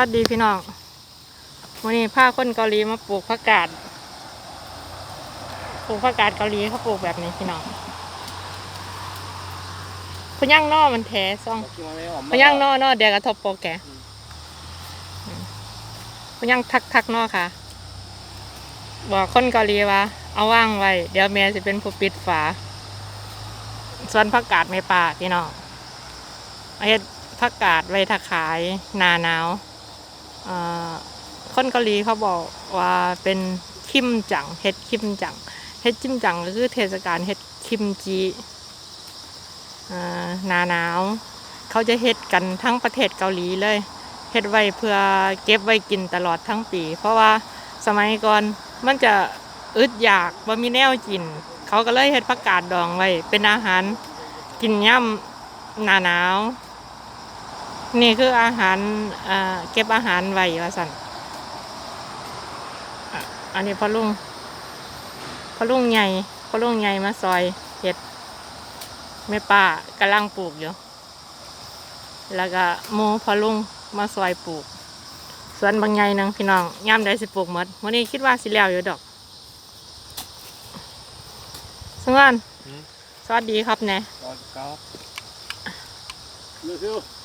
วัสดีพี่น้องวันนี้พาคนเกาหลีมาปลูกผักกาดปลูกผักกาดเกาหลีเขาปลูกแบบนี้พี่น้องพย่างนอมันแท้ซ่องพย่างนอนอเดียวกับทบโปแกพย่างทักทักนอค่ะ บอกคนเกาหลีว่า เอาว่างไว้ เดี๋ยวแม่จะเป็นผู้ปิดฝาส่วนผักกาดไม่ป่าพี่น้องเอาเฮ็ดผักกาดไว้ถ้าขายนาหนาว คนเกาหลีเขาบอกว่าเป็นคิมจังเฮ็ดคิมจังเฮ็ดจิมจังก็คือเทศกาลเฮ็ดคิมจิเอ่อหนาหนาวเขาจะเฮ็ดกันทั้งประเทศเกาหลีเลยเฮ็ดไว้เพื่อเก็บไว้กินตลอดทั้งปี เพราะว่าสมัยก่อนมันจะอึดอยากว่ามีแนวกิน เขาก็เลยเฮ็ดผักกาดดองไว้เป็นอาหารกินย่ำหนาหนาว นี่คืออาหารอ่าเก็บอาหารไว้ว่าสันอะอันนี้พอลุงพอลุงใหญ่พอลุงใหญ่มาซอยเห็ดแม่ป้ากำลังปลูกอยู่ แล้วก็หมูพอลุงมาซอยปลูก สวนบางใหญ่หนึงพี่น้องย่ำได้สิปลูกหมดวันนี้คิดว่าสิแล้วอยู่ดอกสงวนอืมสวัสดีครับเนี่ยครับ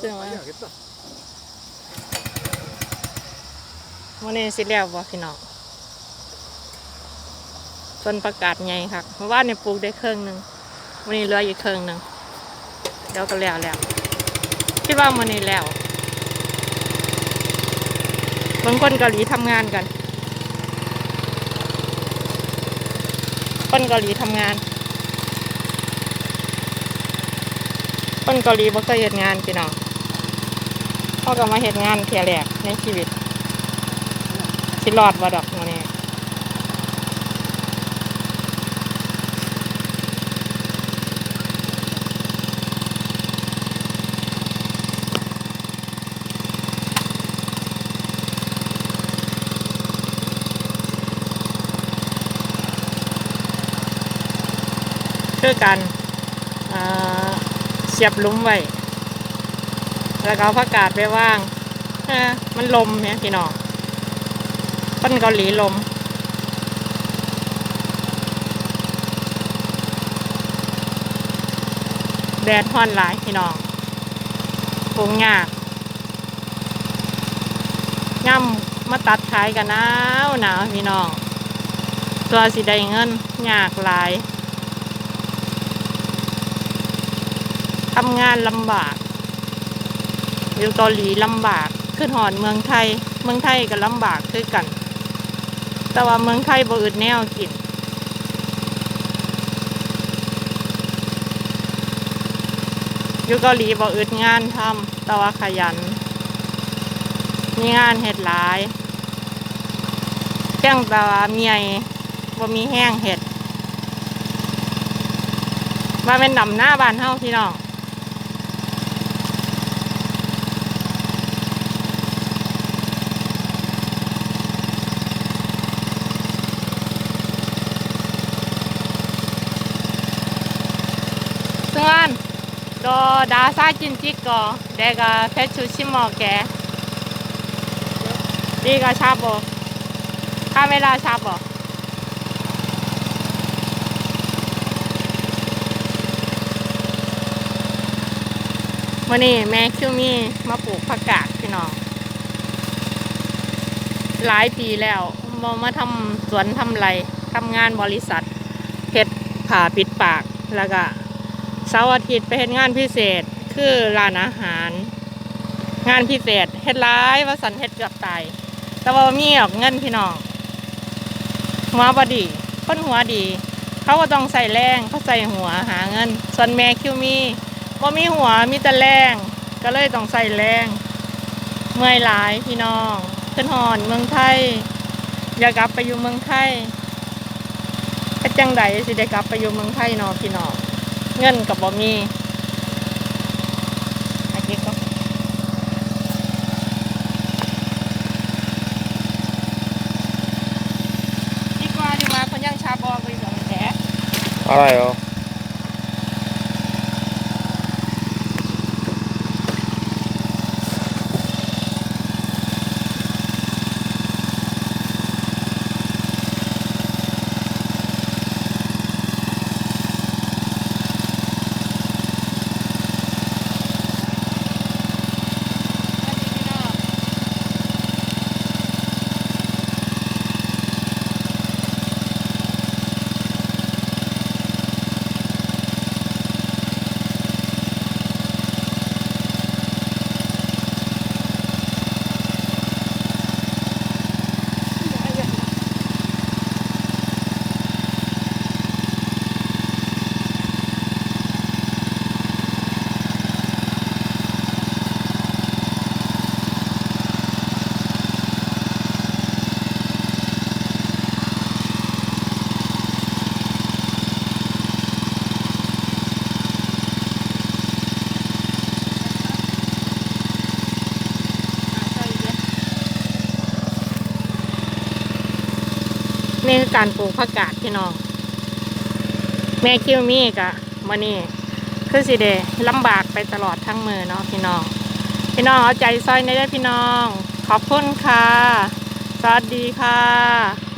ซื้อมา 빨리 하겠다. วันนี้สิแล้วบ่พี่น้องส่วนประกาศไงครับเมื่อวานเนี่ยปลูกได้เครื่องหนึ่งวันนี้เหลืออีกเครื่องหนึ่งเดี๋ยวก็แล้วแล้วคิดว่าวันนี้แล้วบางคนเกาหลีทำงานกัน คนเกาหลีทำงาน คนเกาหลีบ่เคยเห็นงานพี่น้อง เขาก็มาเห็นงานเทียแรกในชีวิตสิรอดบ่ดอกมื้อนี้คือกันเสียบหลุ้มไว้ แล้วก็เอาผักกาดไปว่างมันลมเนี่ยพี่น้องคนเกาหลีลม แดดฮ้อนหลายพี่น้องปรุงยากย่ำมาตัดขายกันหนาวหนาวพี่น้อง ตัวสิได้เงินยากหลายทำงานลำบาก อยู่เกาหลีลำบากขึ้นหอนเมืองไทย เมืองไทยก็ลำบากคือกัน แต่ว่าเมืองไทยบ่อึดแนวกินอยู่เกาหลีบ่อึดงานทำแต่ว่าขยัน มีงานเฮ็ดหลายเพียงแต่ว่าเมียบ่มีแห้งเฮ็ดมาเป็นดำหน้าบ้านเฮาพี่น้อง 너 나 사진 찍어. 내가 배추 심어게. 네가 잡어. 카메라 잡어.วันนี้แม่คิวมี่มาปลูกผักกาดพี่น้อง หลายปีแล้วมามาทำสวนทำไรทำงานบริษัทเฮ็ดผ่าปิดปาก แล้วก็ เสาร์อาทิตย์ไปเฮ็ดงานพิเศษคือร้านอาหาร งานพิเศษเฮ็ดร้ายว่าสันเฮ็ดเกือบตายแต่ว่ามีออกเงินพี่น้องหัวบดีคนหัวดี เขาก็ต้องใส่แรงเขาใส่หัวหาเงิน ส่วนแม่คิวมีบ่มีหัวมีแต่แรงก็เลยต้องใส่แรงเมื่อยหลายพี่น้องขึ้นหอนเมืองไทย อยากกลับไปอยู่เมืองไทยก็จังใดสิได้กลับไปอยู่เมืองไทยเนาะพี่น้อง เงินกับบ่มีอันนี้ก็ดีกว่าดีกว่าคนยังชาบอไปอยู่กับแท้อะไรเหรอ นี่คือการปลูกผักกาดพี่น้อง แม่คิวมี่กะมานี่คือสิเดลำบากไปตลอดทั้งมือเนาะพี่น้อง พี่น้องเอาใจซอยในได้พี่น้อง ขอบคุณค่ะ สวัสดีค่ะ